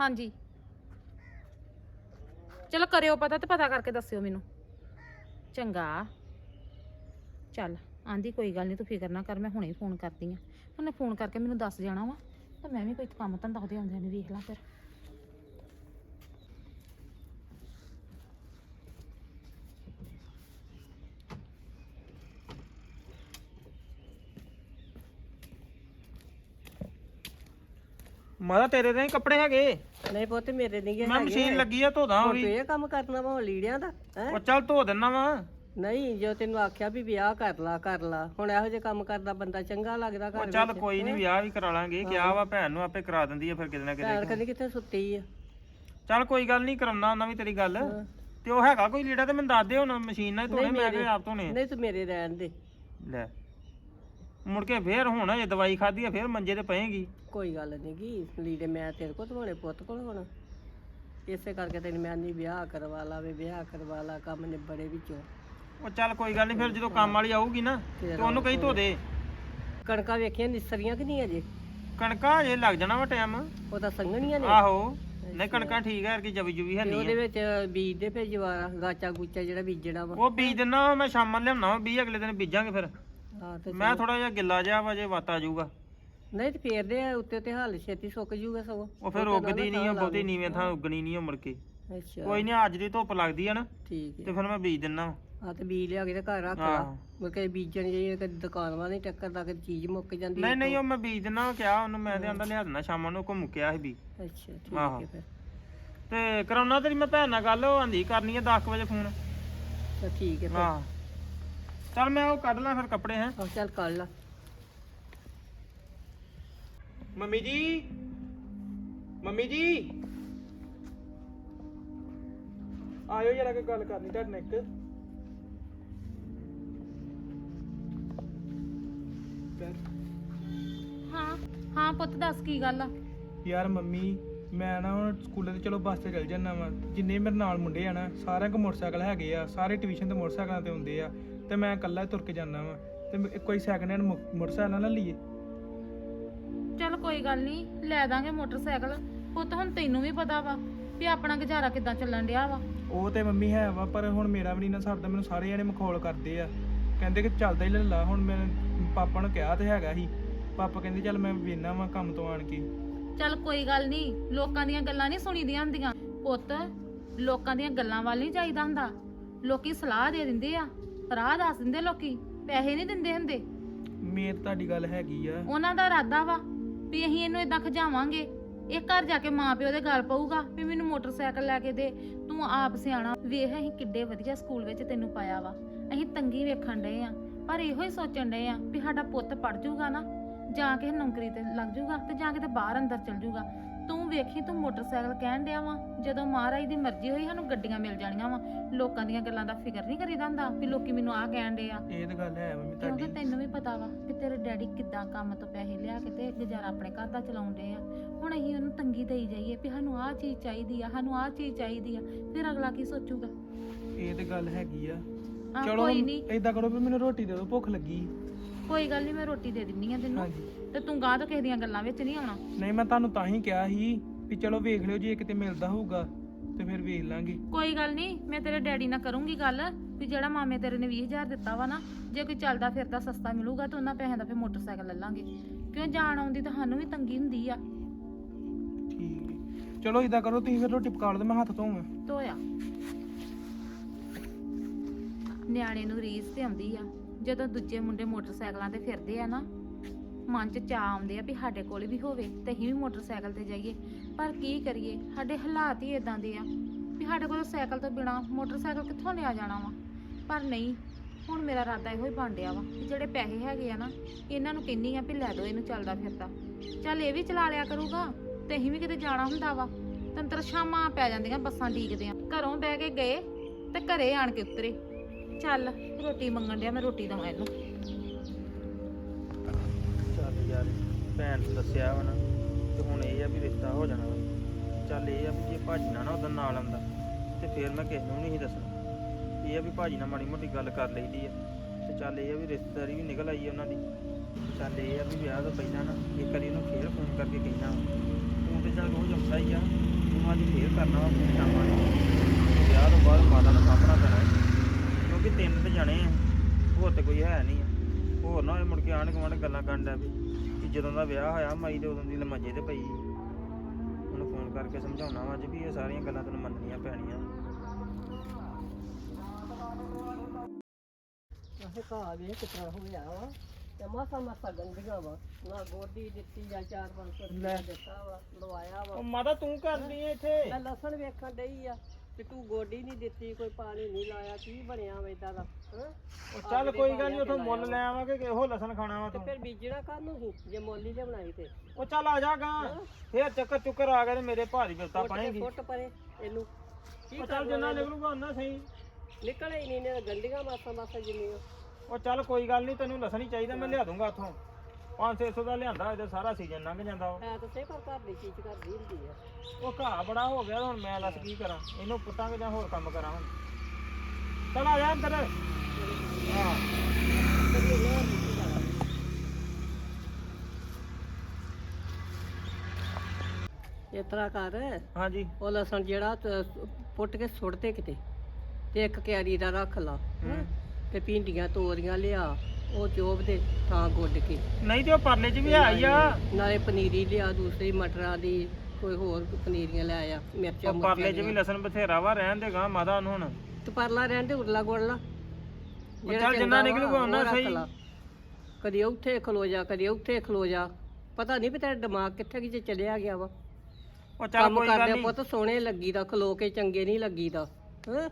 S1: ਹਾਂਜੀ। ਚਲੋ ਕਰਿਓ ਪਤਾ ਤੇ ਪਤਾ ਕਰਕੇ ਦੱਸਿਓ ਮੈਨੂੰ। ਚੰਗਾ। ਚੱਲ, ਆਂਦੀ ਕੋਈ ਗੱਲ ਨਹੀਂ ਤੂੰ ਫਿਕਰ ਨਾ ਕਰ, ਮੈਂ ਹੁਣੇ ਫੋਨ ਕਰਦੀ ਆ। ਉਹਨੇ ਫੋਨ ਕਰਕੇ ਮੈਨੂੰ ਦੱਸ ਜਾਣਾ ਵਾ, ਤੇ ਮੈਂ ਵੀ ਕੋਈ ਕੰਮ ਧੰਦਾ ਉਹਦੇ ਆਉਂਦਿਆਂ ਨੂੰ ਵੇਖ ਲਾਂ ਫਿਰ।
S5: ਮਾਦਾ ਤੇਰੇ ਦੇ ਕੱਪੜੇ ਹੈਗੇ।
S6: ਨਹੀਂ ਪੁੱਤ ਮੇਰੇ ਨਹੀਂ ਗਏ
S5: ਮੈਂ ਮਸ਼ੀਨ ਲੱਗੀ ਆ ਧੋਦਾ
S6: ਹੁਣ ਤੂੰ ਇਹ ਕੰਮ ਕਰਨਾ ਵਾ ਹੁਣ ਲੀੜਿਆਂ ਦਾ ਹੈ?
S5: ਉਹ ਚੱਲ ਧੋ ਦਿੰਨਾ ਵਾ।
S6: ਨਹੀਂ ਜੋ ਤੈਨੂੰ ਆਖਿਆ ਵੀ ਵਿਆਹ ਕਰ ਲਾ ਕਰ ਲਾ। ਹੁਣ ਇਹੋ ਜਿਹੇ ਕੰਮ ਕਰਦਾ ਬੰਦਾ ਚੰਗਾ ਲੱਗਦਾ
S5: ਉਹ
S6: ਘਰ
S5: ਚੱਲ
S6: ਵਿੱਚ
S5: ਕੋਈ ਨਹੀਂ ਵਿਆਹ ਵੀ ਕਰਾ ਲਾਂਗੇ। ਕਿਹਾ ਵਾ ਭੈਣ ਨੂੰ ਆਪੇ ਕਰਾ ਦਿੰਦੀ ਆ ਫਿਰ ਕਿਤੇ ਨਾ
S6: ਭੈਣ
S5: ਕਿਤੇ
S6: ਕਦੀ ਕਿੱਥੇ ਸੁੱਤੀ ਆ।
S5: ਚੱਲ ਕੋਈ ਗੱਲ ਨਹੀਂ ਕਰਾਉਣਾ ਉਹਨਾਂ ਵੀ ਤੇਰੀ ਗੱਲ। ਤੇ ਉਹ ਹੈਗਾ ਕੋਈ ਲੀੜਾ ਤੇ ਮੈਨੂੰ ਦੱਸ ਦੇ ਹੁਣ ਮਸ਼ੀਨ ਨਾਲ ਹੀ ਧੋਣੇ ਮੈਂ ਕਿਹਾ ਆਪ ਧੋਣੇ
S6: ਨਹੀਂ ਤੂੰ ਮੇਰੇ ਰਹਿਣ ਦੇ।
S5: ਲੈ। ਮੁੜ ਕੇ ਫੇਰ ਹੁਣ ਇਹ ਦਵਾਈ ਖਾਧੀ ਆ ਫੇਰ ਮੰਜੇ ਤੇ ਪਏਗੀ।
S6: ਕੋਈ ਗੱਲ ਨਹੀਂ ਗੀ ਲੀੜੇ ਮੈਂ ਤੇਰੇ ਕੋਲ ਧੋਣੇ ਪੁੱਤ ਕੋਲ ਹੁਣ। ਇਸੇ ਕਰਕੇ ਤੈਨੂੰ ਮੈਂ ਨਹੀਂ ਵਿਆਹ ਕਰਵਾ ਲਾ ਵੇ ਵਿਆਹ ਕਰਵਾ ਲਾ ਕੰਮ ਨਿਬੜੇ ਵਿੱਚੋਂ।
S5: ਉਹ ਚੱਲ ਕੋਈ ਗੱਲ ਨਹੀਂ ਫਿਰ ਜਦੋਂ ਕੰਮ ਵਾਲੀ ਆਊਗੀ ਨਾ ਤੇ ਉਹਨੂੰ ਕਹੀ ਧੋ ਦੇ।
S6: ਕਣਕਾਂ ਵੇਖੀਆਂ ਨਿਸਰੀਆਂ ਕਿ ਨਹੀਂ ਅਜੇ?
S5: ਕਣਕਾਂ ਜੇ ਲੱਗ ਜਾਣਾ ਵਾ ਟਾਈਮ।
S6: ਉਹ ਤਾਂ ਸੰਘਣੀਆਂ ਨੇ।
S5: ਆਹੋ ਨਹੀਂ ਕਣਕਾਂ ਠੀਕ ਹੈ ਕਿ ਜਵੀ ਜੁਵੀ ਹੈ
S6: ਤੇ
S5: ਨਹੀਂ
S6: ਉਹਦੇ ਵਿੱਚ ਬੀਜ ਦੇ ਭੇਜਵਾ ਗਾਚਾ ਗੂਚਾ ਜਿਹੜਾ ਬੀਜਣਾ ਵਾ।
S5: ਉਹ ਬੀਜ ਦਿੰਨਾ ਮੈਂ ਸ਼ਾਮਾਂ ਲਿਆਉਣਾ ਵਾ ਬੀਜ ਅਗਲੇ ਦਿਨ ਬੀਜਾਂਗੇ ਫਿਰ।
S6: ਹਾਂ ਤੇ
S5: ਮੈਂ ਥੋੜਾ ਜਿਹਾ ਗਿੱਲਾ ਜਿਹਾ ਵਾ ਜੇ ਵੱਤ ਆ ਜਾਊਗਾ।
S6: ਨਹੀਂ ਤੇ ਫੇਰਦੇ ਆ ਉੱਤੇ ਤੇ ਹਾਲ ਛੇਤੀ ਸੁੱਕ ਜੂਗਾ ਸਗੋਂ।
S5: ਉਹ ਫਿਰ ਉੱਗਦੀ ਨਹੀਂ ਆ ਬਹੁਤੀ ਨੀਵੇਂ ਥਾਂ ਉੱਗਣੀ ਨਹੀਂ ਆ ਮੁੜ ਕੇ।
S6: ਅੱਛਾ।
S5: ਕੋਈ ਨਹੀਂ ਅੱਜ ਦੀ ਧੁੱਪ ਲੱਗਦੀ ਆ ਨਾ
S6: ਠੀਕ
S5: ਤੇ
S6: ਹੈ
S5: ਫਿਰ ਮੈਂ ਬੀਜ ਦਿੰਨਾ
S6: ਆ ਤੇ ਬੀਜ ਲਿਆ ਕੇ ਤੇ ਘਰ ਰੱਖ ਲਾ।
S5: ਆਹੋ।
S6: ਮੁੜ ਕੇ ਬੀਜਣ ਜੇ ਕਦੇ ਦੁਕਾਨ ਵਾਲਾ ਨਹੀਂ ਟੱਕਰਦਾ ਕਦੇ ਚੀਜ਼ ਮੁੱਕ ਜਾਂਦੀ
S5: ਨਹੀਂ ਨਹੀਂ ਉਹ ਮੈਂ ਬੀਜ ਦਿੰਨਾ ਕਿਹਾ ਉਹਨੂੰ ਮੈਂ ਤੇ ਆਂਦਾ ਲਿਆ ਸ਼ਾਮਾਂ ਨੂੰ ਕੇ ਆਇਆ ਸੀ ਵੀ
S6: ਅੱਛਾ ਠੀਕ
S5: ਆਹੋ।
S6: ਹੈ ਫਿਰ।
S5: ਤੇ ਕਰਾਉਣਾ ਤੇਰੀ ਮੈਂ ਭੈਣ ਨਾਲ ਗੱਲ ਉਹ ਆਂਦੀ ਕਰਨੀ ਆ 10 ਵਜੇ ਫੋਨ।
S6: ਤਾਂ ਠੀਕ ਹੈ ਫਿਰ।
S5: ਹਾਂ। ਚੱਲ ਮੈਂ ਉਹ ਕੱਢ ਲਾਂ ਫਿਰ ਕੱਪੜੇ ਹੈ।
S6: ਆਹ ਚੱਲ ਕਰ ਲਾ।
S5: ਮੰਮੀ ਜੀ। ਮੰਮੀ ਜੀ। ਆਇਓ ਜਰਾ ਕੇ ਗੱਲ ਕਰਨੀ ਤੁਹਾਡੇ ਨਾਲ ਇੱਕ।
S1: ਹਾਂ ਹਾਂ ਪੁੱਤ ਦੱਸ ਕੀ ਗੱਲ ਆ?
S7: ਯਾਰ ਮੰਮੀ ਮੈਂ ਨਾ ਹੁਣ ਸਕੂਲੇ ਤੇ ਚਲੋ ਬੱਸ ਤੇ ਚਲ ਜਾਂਦਾ ਵਾ। ਜਿੰਨੇ ਮੇਰੇ ਨਾਲ ਮੁੰਡੇ ਆ ਨਾ ਸਾਰਿਆਂ ਕੋਲ ਮੋਟਰਸਾਈਕਲ ਹੈਗੇ ਆ ਸਾਰੇ ਟਿਊਸ਼ਨ ਤੇ ਮੋਟਰਸਾਈਕਲਾਂ ਤੇ ਹੁੰਦੇ ਆ। ਤੇ ਮੈਂ ਇਕੱਲਾ ਹੀ ਤੁਰ ਕੇ ਜਾਂਦਾ ਵਾ। ਤੇ ਮੈਂ- ਕੋਈ ਸੈਕਿੰਡ ਹੈਂਡ ਮੋਟਰਸਾਈਕਲ ਨਾ ਲੈ ਲਈਏ।
S1: ਚੱਲ ਕੋਈ ਗੱਲ ਨਹੀਂ ਲੈ ਦਾਂਗੇ ਮੋਟਰਸਾਈਕਲ। ਪੁੱਤ ਹੁਣ ਤੈਨੂੰ ਵੀ ਪਤਾ ਵਾ ਵੀ ਆਪਣਾ ਗੁਜ਼ਾਰਾ ਕਿੱਦਾਂ ਚੱਲਣ ਡਿਆ ਵਾ।
S7: ਉਹ ਤੇ ਮੰਮੀ ਹੈ ਵਾ ਪਰ ਹੁਣ ਮੇਰਾ ਵੀ ਨਹੀਂ ਨਾ ਸਰਦਾ ਮੈਨੂੰ ਸਾਰੇ ਜਣੇ ਮਖੌਲ ਕਰਦੇ ਆ। ਕਹਿੰਦੇ ਕਿ ਚੱਲਦਾ ਹੀ ਲੈ ਲਾ ਹੁਣ ਮੈਂ ਪਾਪਾ ਨੂੰ ਕਿਹਾ ਤੇ ਹੈਗਾ ਸੀ। ਪਾਪਾ ਕਹਿੰਦੇ ਚੱਲ ਮੈਂ ਵੇਨਾ ਵਾ ਕੰਮ ਤੋਂ ਆਣ ਕੇ।
S1: ਚੱਲ ਕੋਈ ਗੱਲ ਨਹੀਂ ਲੋਕਾਂ ਦੀਆਂ ਗੱਲਾਂ ਨਹੀਂ ਸੁਣੀਦੀਆਂ ਹੁੰਦੀਆਂ। ਪੁੱਤ ਲੋਕਾਂ ਦੀਆਂ ਗੱਲਾਂ ਵੱਲ ਨਹੀਂ ਜਾਈਦਾ ਹੁੰਦਾ। ਲੋਕੀ ਸਲਾਹ ਦੇ ਦਿੰਦੇ ਆ। ਰਾਹ ਦੱਸ ਦਿੰਦੇ ਲੋਕੀ ਪੈਸੇ ਨਹੀਂ ਦਿੰਦੇ ਹੁੰਦੇ।
S7: ਮੇਰ ਤੁਹਾਡੀ ਗੱਲ ਹੈਗੀ ਆ।
S1: ਉਹਨਾਂ ਦਾ ਇਰਾਦਾ ਵਾ ਵੀ ਅਸੀਂ ਇਹਨੂੰ ਇਦਾਂ ਖਜਾਵਾਂਗੇ। ਇਹ ਘਰ ਜਾ ਕੇ ਮਾਂ ਪਿਓ ਦੇ ਗੱਲ ਪਊਗਾ ਵੀ ਮੈਨੂੰ ਮੋਟਰਸਾਈਕਲ ਲੈ ਕੇ ਦੇ। ਤੂੰ ਆਪ ਸਿਆਣਾ। ਵੇਖ ਅਸੀਂ ਕਿੱਡੇ ਵਧੀਆ ਸਕੂਲ ਵਿੱਚ ਤੈਨੂੰ ਪਾਇਆ ਵਾ। ਅਸੀਂ ਤੰਗੀ ਵੇਖਣ ਡਏ ਆ। ਪਰ ਇਹੋ ਹੀ ਸੋਚਣ ਡਏ ਆ ਵੀ ਸਾਡਾ ਪੁੱਤ ਪੜ ਜਾਊਗਾ ਨਾ ਜਾਂ ਕਿਸੇ ਨੌਕਰੀ ਤੇ ਲੱਗ ਜਾਊਗਾ ਤੇ ਜਾਂ ਕਿਤੇ ਬਾਹਰ ਅੰਦਰ ਚਲ ਜਾਊਗਾ ਤੂੰ ਵੇਖੀ ਤੂੰ ਮੋਟਰਸਾਈਕਲ ਕਹਿਣ ਡਿਆ ਵਾ? ਜਦੋਂ ਮਹਾਰਾਜ ਦੀ ਮਰਜ਼ੀ ਹੋਈ ਸਾਨੂੰ ਗੱਡੀਆਂ ਮਿਲ ਜਾਣੀਆਂ ਵਾ। ਲੋਕਾਂ ਦੀਆਂ ਗੱਲਾਂ ਦਾ ਫਿਕਰ ਨਹੀਂ ਕਰੀਦਾ ਹੁੰਦਾ ਵੀ ਲੋਕੀ ਮੈਨੂੰ ਆਹ ਕਹਿਣ ਡੇ ਆ।
S7: ਇਹ ਤਾਂ ਗੱਲ ਹੈ ਮੰਮੀ
S1: ਕਿਉਂਕਿ
S7: ਤੁਹਾਡੀ।
S1: ਤੈਨੂੰ ਵੀ ਪਤਾ ਵਾ ਕਿ ਤੇਰੇ ਡੈਡੀ ਕਿੱਦਾਂ ਕੰਮ ਤੋਂ ਪੈਸੇ ਲਿਆ ਕੇ ਤੇ ਗੁਜ਼ਾਰਾ ਆਪਣੇ ਘਰ ਦਾ ਚਲਾਉਂਦੇ ਆ। ਹੁਣ ਅਸੀਂ ਉਹਨੂੰ ਤੰਗੀ ਦੇਈ ਜਾਈਏ ਵੀ ਸਾਨੂੰ ਆਹ ਚੀਜ਼ ਚਾਹੀਦੀ ਆ ਸਾਨੂੰ ਆਹ ਚੀਜ਼ ਚਾਹੀਦੀ ਆ ਫਿਰ ਅਗਲਾ ਕੀ ਸੋਚੂਗਾ?
S7: ਇਹ ਤਾਂ ਗੱਲ ਹੈਗੀ ਆ। ਚਲੋ
S1: ਕੋਈ ਨਹੀਂ
S7: ਏਦਾਂ ਕਰੋ ਵੀ ਮੈਨੂੰ ਰੋਟੀ ਦੇ ਦਿਓ ਭੁੱਖ ਲੱਗੀ।
S1: ਕੋਈ ਗੱਲ ਨਹੀਂ ਮੈਂ ਰੋਟੀ ਦੇ ਦਿੰਨੀ ਆ ਤੈਨੂੰ।
S7: ਹਾਂਜੀ।
S1: ਤੇ ਤੂੰ ਗਾਹ ਤੋਂ ਕਿਸੇ ਦੀਆਂ ਗੱਲਾਂ ਵਿੱਚ ਨਹੀਂ ਆਉਣਾ।
S7: ਨਹੀਂ ਮੈਂ ਤੁਹਾਨੂੰ ਤਾਂ ਹੀ ਕਿਹਾ ਸੀ ਵੀ ਚਲੋ ਵੇਖ ਲਿਓ ਜੇ ਕਿਤੇ ਮਿਲਦਾ ਹੋਊਗਾ ਤੇ ਫਿਰ ਵੇਖ ਲਾਂਗੇ।
S1: ਕੋਈ ਗੱਲ ਨਹੀਂ ਮੈਂ ਤੇਰੇ ਡੈਡੀ ਨਾਲ ਕਰੂੰਗੀ ਗੱਲ ਵੀ ਜਿਹੜਾ ਮਾਮੇ ਤੇਰੇ ਨੇ 20000 ਦਿੱਤਾ ਵਾ ਨਾ ਜੇ ਕੋਈ ਚੱਲਦਾ ਫਿਰਦਾ ਸਸਤਾ ਮਿਲੂਗਾ ਤਾਂ ਉਹਨਾਂ ਪੈਸਿਆਂ ਦਾ ਫਿਰ ਮੋਟਰਸਾਈਕਲ ਲੈ ਲਾਂਗੇ। ਕਿਉਂ ਜਾਣ ਆਉਂਦੀ ਤਾਂ ਸਾਨੂੰ ਵੀ ਤੰਗੀ ਹੁੰਦੀ ਆ।
S7: ਠੀਕ ਹੈ। ਚਲੋ ਏਦਾਂ ਕਰੋ ਤੁਸੀਂ ਫਿਰ ਰੋਟੀ ਪਕਾ ਲਓ ਤੇ ਮੈਂ ਹੱਥ ਧੋਵਾਂ।
S1: ਧੋਇਆ। ਨਿਆਣੇ ਨੂੰ ਰੀਸ ਤੇ ਆਉਂਦੀ ਆ। ਜਦੋਂ ਦੂਜੇ ਮੁੰਡੇ ਮੋਟਰਸਾਈਕਲਾਂ ਤੇ ਫਿਰਦੇ ਆ ਨਾ, ਮਨ 'ਚ ਚਾਹ ਆਉਂਦੇ ਆ ਵੀ ਸਾਡੇ ਕੋਲ ਵੀ ਹੋਵੇ ਤੇ ਅਸੀਂ ਵੀ ਮੋਟਰਸਾਈਕਲ ਤੇ ਜਾਈਏ। ਪਰ ਕੀ ਕਰੀਏ? ਸਾਡੇ ਹਾਲਾਤ ਹੀ ਇਦਾਂ ਦੇ ਆ ਵੀ ਸਾਡੇ ਕੋਲ ਸਾਈਕਲ ਤੋਂ ਬਿਨਾ ਮੋਟਰਸਾਈਕਲ ਕਿੱਥੋਂ ਲਿਆ ਜਾਣਾ ਵਾ? ਪਰ ਨਹੀਂ, ਹੁਣ ਮੇਰਾ ਇਰਾਦਾ ਇਹੋ ਹੀ ਬਣ ਡਿਆ ਵਾ ਕਿ ਜਿਹੜੇ ਪੈਸੇ ਹੈਗੇ ਆ ਨਾ, ਇਹਨਾਂ ਨੂੰ ਕਹਿੰਨੀ ਆ ਵੀ ਲੈ ਦਿਓ ਇਹਨੂੰ ਚੱਲਦਾ ਫਿਰਦਾ। ਚੱਲ ਇਹ ਵੀ ਚਲਾ ਲਿਆ ਕਰੂਗਾ ਤੇ ਅਸੀਂ ਵੀ ਕਿਤੇ ਜਾਣਾ ਹੁੰਦਾ ਵਾ। ਤੰਤਰ ਸ਼ਾਮਾਂ ਪੈ ਜਾਂਦੀਆਂ ਬੱਸਾਂ ਡੀਕਦੇ ਆ ਘਰੋਂ ਬਹਿ ਕੇ ਗਏ ਤੇ ਘਰੇ ਆਣ ਕੇ ਉਤਰੇ। ਚੱਲ, ਰੋਟੀ ਮੰਗਣ ਡਿਆ, ਮੈਂ ਰੋਟੀ ਦਵਾਂ ਇਹਨੂੰ।
S5: ਚੱਲ ਯਾਰ, ਭੈਣ ਨੂੰ ਦੱਸਿਆ ਵਾ ਨਾ, ਤੇ ਹੁਣ ਇਹ ਆ ਵੀ ਰਿਸ਼ਤਾ ਹੋ ਜਾਣਾ ਵਾ। ਚੱਲ ਇਹ ਆ ਵੀ ਜੇ ਭਾਜੀ ਨਾਲ ਨਾ ਉਹਦਾ ਨਾਲ ਆਉਂਦਾ, ਤੇ ਫਿਰ ਮੈਂ ਕਿਸੇ ਨੂੰ ਨਹੀਂ ਸੀ ਦੱਸਣਾ। ਇਹ ਆ ਵੀ ਭਾਜੀ ਨਾਲ ਮਾੜੀ ਮੋਟੀ ਗੱਲ ਕਰ ਲਈਦੀ ਆ, ਤੇ ਚੱਲ ਇਹ ਆ ਵੀ ਰਿਸ਼ਤੇਦਾਰੀ ਵੀ ਨਿਕਲ ਆਈ ਆ ਉਹਨਾਂ ਦੀ। ਚੱਲ ਇਹ ਆ ਵੀ ਵਿਆਹ ਤੋਂ ਪਹਿਲਾਂ ਨਾ, ਇੱਕ ਵਾਰੀ ਉਹਨੂੰ ਫੇਰ ਫੋਨ ਕਰਕੇ ਕਹਿਣਾ ਫੋਨ ਤੇ ਚੱਲ ਰੋਜ਼ ਆਉਂਦਾ ਹੀ ਆ ਹੁਣ ਅੱਜ ਫੇਰ ਕਰਨਾ ਵਾ ਫੋਨ ਸ਼ਾਮਾਂ ਨੂੰ। ਵਿਆਹ ਤੋਂ ਬਾਅਦ ਮਾਤਾ ਨੂੰ ਸਾਹਮਣਾ ਪੈਣਾ। ਹੈ। ਕਿਉਂਕਿ ਤਿੰਨ ਤੇ ਜਾਣੇ ਆ। ਹੋਰ ਤੇ ਕੋਈ ਹੈ ਨਹੀਂ। ਆ ਹੋਰ ਨਾ ਹੋਏ ਮੁੜ ਕੇ ਆਣ ਗੁਆਂਢ ਗੱਲਾਂ ਕਰਨ ਡਿਆ ਵੀ ਕਿ ਜਦੋਂ ਦਾ ਵਿਆਹ ਹੋਇਆ ਮਾਈ ਦੇ ਉਦੋਂ ਦੀ ਲਮੱਜੇ ਤੇ ਪਈ। ਉਹਨੂੰ ਫੋਨ ਕਰਕੇ ਸਮਝਾਉਣਾ ਵਾ ਅੱਜ ਵੀ ਇਹ ਸਾਰੀਆਂ ਗੱਲਾਂ ਤੈਨੂੰ ਮੰਨਣੀਆਂ ਪੈਣੀਆਂ।
S6: ਆਹੇ ਘਾਹ ਵੇ ਕਿਤਨਾ ਹੋਇਆ ਵਾ। ਤੇ ਮਾਸਾ ਮਾਸਾ ਗੰਦੀਆਂ ਵਾ। ਨਾ ਗੋਡੀ ਦਿੱਤੀ ਜਾਂ ਚਾਰ ਪੰਜ ਸੌ ਰੁਪਇਆ ਦਿੱਤਾ ਵਾ ਲਵਾਇਆ ਵਾ।
S5: ਉਹ ਮਾਤਾ ਤੂੰ ਕਰਦੀ ਐ ਇੱਥੇ।
S6: ਮੈਂ ਲਸਣ ਵੇਖਣ ਡਈ ਆ। ਤੇ ਤੂੰ ਗੋਡੀ ਨਹੀਂ ਦਿੱਤੀ ਕੋਈ ਪਾਣੀ ਨਹੀਂ ਲਾਇਆ ਕੀ ਬਣਿਆ ਵਾ ਏਦਾਂ ਦਾ ਹਾਂ?
S5: ਉਹ ਚੱਲ ਕੋਈ ਗੱਲ ਨਹੀਂ ਉਥੋਂ ਮੁੱਲ ਲੈ ਆਵਾਂਗੇ ਕਿ ਇਹੋ ਲਸਣ ਖਾਣਾ ਵਾ
S6: ਤੇ
S5: ਤੂੰ
S6: ਫਿਰ ਬੀਜਣਾ ਕਾਹਨੂੰ ਸੀ ਜੇ ਮੋਲੀ ਜੇ ਬਣਾਈ ਤੇ?
S5: ਉਹ ਚੱਲ ਆ ਜਾ ਗਾ ਫੇਰ ਚੱਕਰ ਚੁੱਕਰ ਆ ਗਏ ਤੇ ਮੇਰੇ ਭਾਰੀ ਬਿਲਤਾ
S6: ਫੁੱਟ ਕੇ
S5: ਪਾਏਗੀ
S6: ਫੁੱਟ ਪਰੇ ਇਹਨੂੰ। ਕੀ
S5: ਉਹ ਚੱਲ ਜਿੰਨਾ ਨਿਕਲੂਗਾ ਉਹਨਾਂ ਸਹੀ।
S6: ਨਿਕਲੇ ਹੀ ਨਹੀਂ ਨੇ ਗੰਡੀਆਂ ਮਾਸਾ ਮਾਸਾ ਜਿੰਨੀਆਂ।
S5: ਉਹ ਚੱਲ ਕੋਈ ਗੱਲ ਨਹੀਂ ਤੈਨੂੰ ਲਸਣ ਹੀ ਚਾਹੀਦਾ ਮੈਂ ਲਿਆ ਦੂੰਗਾ ਉਥੋਂ। 500 ਦਾ ਲਿਆਂਦਾ ਇਹਦੇ ਸਾਰਾ ਸੀਜ਼ਨ ਲੰਘ ਜਾਂਦਾ ਵਾ।
S6: ਹੈ ਤਾਂ ਸਹੀ ਪਰ ਘਰ ਦੀ ਚੀਜ਼ ਕਰਦੀ ਹੁੰਦੀ ਆ।
S5: ਉਹ ਘਾਹ ਬੜਾ ਹੋ ਗਿਆ ਹੁਣ ਮੈਂ ਦੱਸ ਕੀ ਕਰਾਂ? ਇਹਨੂੰ ਪੁੱਟਾਂਗੇ ਜਾਂ ਹੋਰ ਕੰਮ ਕਰਾਂ ਹੁਣ? ਚਲ ਆ ਜਾ ਅੰਦਰ। ਹਾਂ।
S6: ਇਸ ਤਰ੍ਹਾਂ ਕਰ।
S5: ਹਾਂਜੀ।
S6: ਉਹ ਲਸਣ ਜਿਹੜਾ ਤ- ਪੁੱਟ ਕੇ ਸੁੱਟ ਦੇ ਕਿਤੇ। ਤੇ ਇੱਕ ਕਿਆਰੀ ਦਾ ਰੱਖ ਲਾ। ਹੈਂ। ਤੇ ਭਿੰਡੀਆਂ ਤੋਰੀਆਂ ਲਿਆ। ਉਹ ਚੋਬ ਦੇ ਥਾਂ ਗੁੱਡ ਕੇ।
S5: ਨਹੀਂ ਤੇ ਉਹ ਪਰਲੇ 'ਚ ਵੀ ਹੈ ਹੀ ਆ।
S6: ਨਾਲੇ ਪਨੀਰੀ ਲਿਆ ਦੂਸਰੀ ਮਟਰਾਂ ਦੀ ਕੋਈ ਹੋਰ ਪਨੀਰੀਆਂ ਲੈ ਆ ਮਿਰਚਾਂ
S5: ਉਹ ਪਰਲੇ 'ਚ ਵੀ ਲਸਣ ਬਥੇਰਾ ਵਾ ਰਹਿਣ ਦੇ ਗਾਂ ਮਾਦਾ ਨੂੰ ਹੁਣ।
S6: ਤੇ ਪਰਲਾ ਰਹਿੰਦੇ ਉਰਲਾ ਗੁੜਲਾ
S5: ਉਹ ਚੱਲ ਜਿੰਨਾ ਨਿਕਲੂਗਾ ਓਨਾ ਸਹੀ।
S6: ਕਦੀ ਉੱਥੇ ਖਲੋ ਜਾ ਕਦੀ ਉੱਥੇ ਖਲੋ ਜਾ। ਪਤਾ ਨਹੀਂ ਵੀ ਤੇਰਾ ਦਿਮਾਗ ਕਿੱਥੇ ਕਿ ਚਲਿਆ ਗਿਆ ਵਾ।
S5: ਉਹ ਚੱਲ
S6: ਕੰਮ
S5: ਕੋਈ ਗੱਲ
S6: ਕਰਦੇ
S5: ਨਹੀਂ
S6: ਪੁੱਤ ਸੋਹਣੇ ਲੱਗੀਦਾ ਖਲੋ ਕੇ ਚੰਗੇ ਨਹੀਂ ਲੱਗੀਦਾ। ਹੈਂ?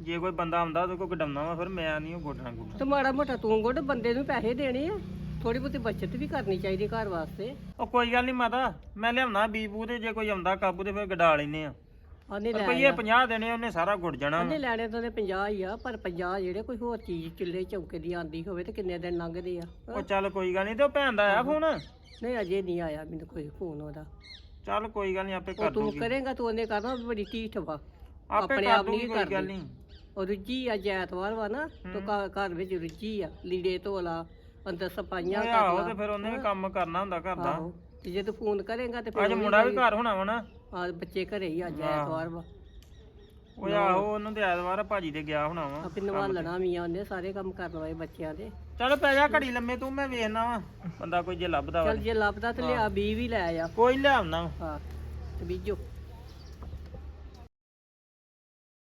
S5: ਜੇ ਕੋਈ ਬੰਦਾ ਆਉਂਦਾ ਉਹਦੇ ਕੋਲ ਗਡਮਣਾ ਵਾ ਫਿਰ ਮੈਂ ਨਹੀਂ ਉਹ ਗੋਡਣਾ ਗੁੱਡਣਾ।
S6: ਤੇ ਮਾੜਾ ਮੋਟਾ ਤੂੰ ਗੁੱਡ ਬੰਦੇ ਨੂੰ ਪੈਸੇ ਦੇਣੇ ਆ। ਥੋੜੀ ਬਹੁਤੀ ਬਚਤ ਵੀ ਕਰਨੀ ਚਾਹੀਦੀ ਘਰ ਵਾਸਤੇ।
S5: ਉਹ ਕੋਈ ਗੱਲ ਨਹੀਂ ਮਾਤਾ ਮੈਂ ਲਿਆਉਣਾ ਬੀਬੂ ਤੇ ਜੇ ਕੋਈ ਆਉਂਦਾ ਕਾਬੂ ਤੇ ਫਿਰ ਗਡਾ ਲੈਨੇ ਆ।
S6: ਉਹਨੇ ਲੈ
S5: ਰੁਪਈਏ 50 ਦੇਣੇ ਉਹਨੇ ਸਾਰਾ ਗੁੱਡ ਜਾਣਾ
S6: ਉਹਨੇ ਲੈਣੇ ਤਾਂ ਉਹਨੇ 50 ਹੀ ਆ ਪਰ 50 ਜਿਹੜੇ ਕੋਈ ਹੋਰ ਚੀਜ਼ ਚੁੱਲ੍ਹੇ ਚੌਕੇ ਦੀ ਆਂਦੀ ਹੋਵੇ ਤੇ ਕਿੰਨੇ ਦਿਨ ਲੰਘਦੇ ਆ।
S5: ਉਹ ਚੱਲ ਕੋਈ ਗੱਲ ਨਹੀਂ ਤੇ ਉਹ ਭੈਣ ਦਾ ਆਇਆ ਫੋਨ?
S6: ਨਹੀਂ ਅਜੇ ਨਹੀਂ ਆਇਆ ਮੈਨੂੰ ਕੋਈ ਫੋਨ ਉਹਦਾ।
S5: ਚੱਲ ਕੋਈ ਗੱਲ ਨਹੀਂ ਆਪੇ
S6: ਉਹ
S5: ਕਰ
S6: ਤੂੰ
S5: ਦੂਗੀ।
S6: ਕਰੇਗਾ ਤੂੰ ਉਹਨੇ ਕਰਨਾ ਬੜੀ ਢੀਠ ਵਾ।
S5: ਆਪੇ ਕਰ ਦੂਗੀ ਕੋਈ ਗੱਲ
S6: ਕਰਦੀ
S5: ਨਹੀਂ।
S6: ਉਹ ਰੁੱਜੀ ਆ ਜੈਤਵਾਰ ਵਾ ਨਾ ਤੋ ਘਰ ਵਿੱਚ ਰੁੱਜੀ ਆ ਲੀੜੇ ਧੋਲਾ ਅੰਦਰ ਸਫਾਈਆਂ
S5: ਓਏ ਆਹੋ ਤੇ ਫਿਰ ਉਹਨੇ ਵੀ ਕੰਮ ਕਰਨਾ ਹੁੰਦਾ ਘਰ ਦਾ।
S6: ਆਹੋ ਤੇ ਜੇ ਤੂੰ ਫੋਨ ਕਰੇਗਾ ਤੇ ਫਿਰ
S5: ਅੱਜ ਮੁੰਡਾ ਵੀ ਘਰ ਹੋਣਾ ਵਾ ਨਾ।
S6: ਆ ਬੱਚੇ ਘਰੇ ਹੀ ਅੱਜ ਐਤਵਾਰ ਵਾ।
S5: ਉਹ ਆਹੋ ਉਹਨੂੰ ਤੇ ਐਤਵਾਰ ਭਾਜੀ ਤੇ ਗਿਆ ਹੋਣਾ ਵਾ।
S6: ਆਪੇ ਨਵਾਲਣਾ ਵੀ ਆ ਉਹਨੇ ਸਾਰੇ ਕੰਮ ਕਰਨ ਵਾਲੇ ਬੱਚਿਆਂ ਦੇ।
S5: ਚੱਲ ਪੈ ਜਾ ਘੜੀ ਲੰਮੇ ਤੂੰ ਮੈਂ ਵੇਖਣਾ ਵਾ ਬੰਦਾ ਕੋਈ ਜੇ ਲੱਭਦਾ ਵਾ
S6: ਚੱਲ ਜੇ ਲੱਭਦਾ ਤੇ ਲਿਆ ਬੀ ਵੀ ਲੈ ਆ।
S5: ਕੋਈ ਲਿਆਉਣਾ।
S6: ਹਾਂ ਤੇ ਬੀਜੋ।